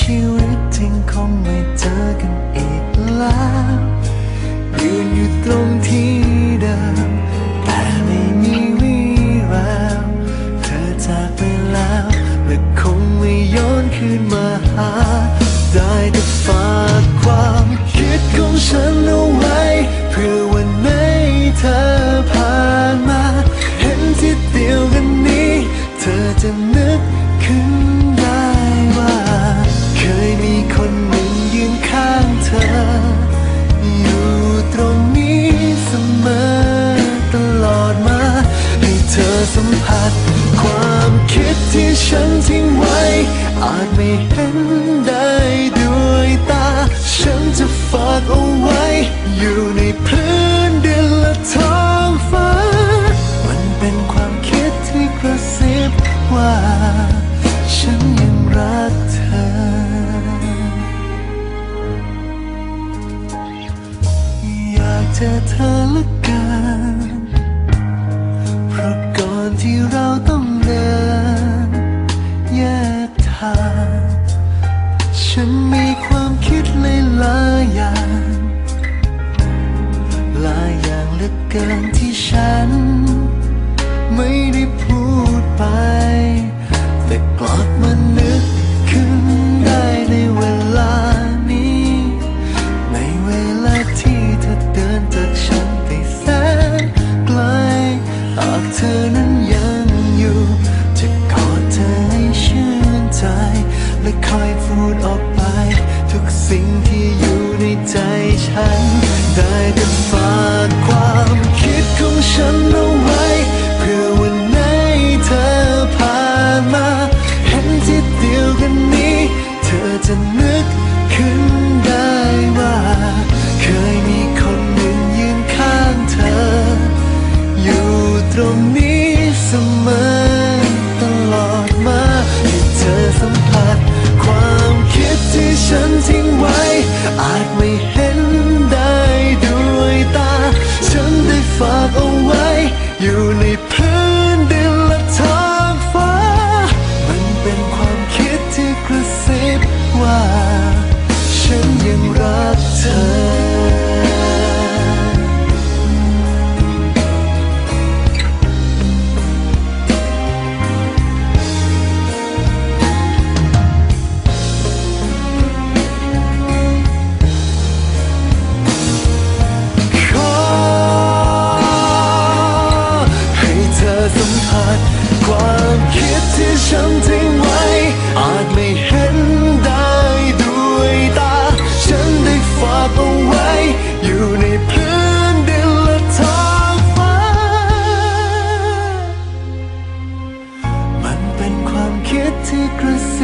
ชีวิตจริงคงไม่เจอกันอีกแล้วยืนอยู่ตรงที่เดิมแต่ไม่มีวี่แววเธอจากไปแล้วและคงไม่ย้อนคืนมาหา ได้แต่ฝากความคิดของฉันเอา สัมผัส ความคิดที่ฉันทิ้งไว้ อาจไม่เห็นได้ด้วยตา ฉันจะฝากเอาไว้ อยู่ในพื้นดินและท้องฟ้า มันเป็นความคิดที่กระซิบว่า ฉันยังรักเธออยากเจอเธอละกัน ที่เราต้องเดินแยกทาง ฉันมีความคิดหลายหลายอย่างหลายอย่างเหลือเกินที่ฉัน ไม่ได้พูดไป แต่กลับมัน พูดออกไป ทุกสิ่งที่อยู่ในใจฉัน ได้แต่ฝากความคิดของฉันเอาไว้ เพื่อวันไหนเธอผ่านมา เห็นที่เดียวกันนี้ เธอจะนึกขึ้นได้ว่า เคยมีคนหนึ่งยืนข้างเธอ อยู่ตรง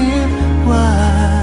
sleep. Why?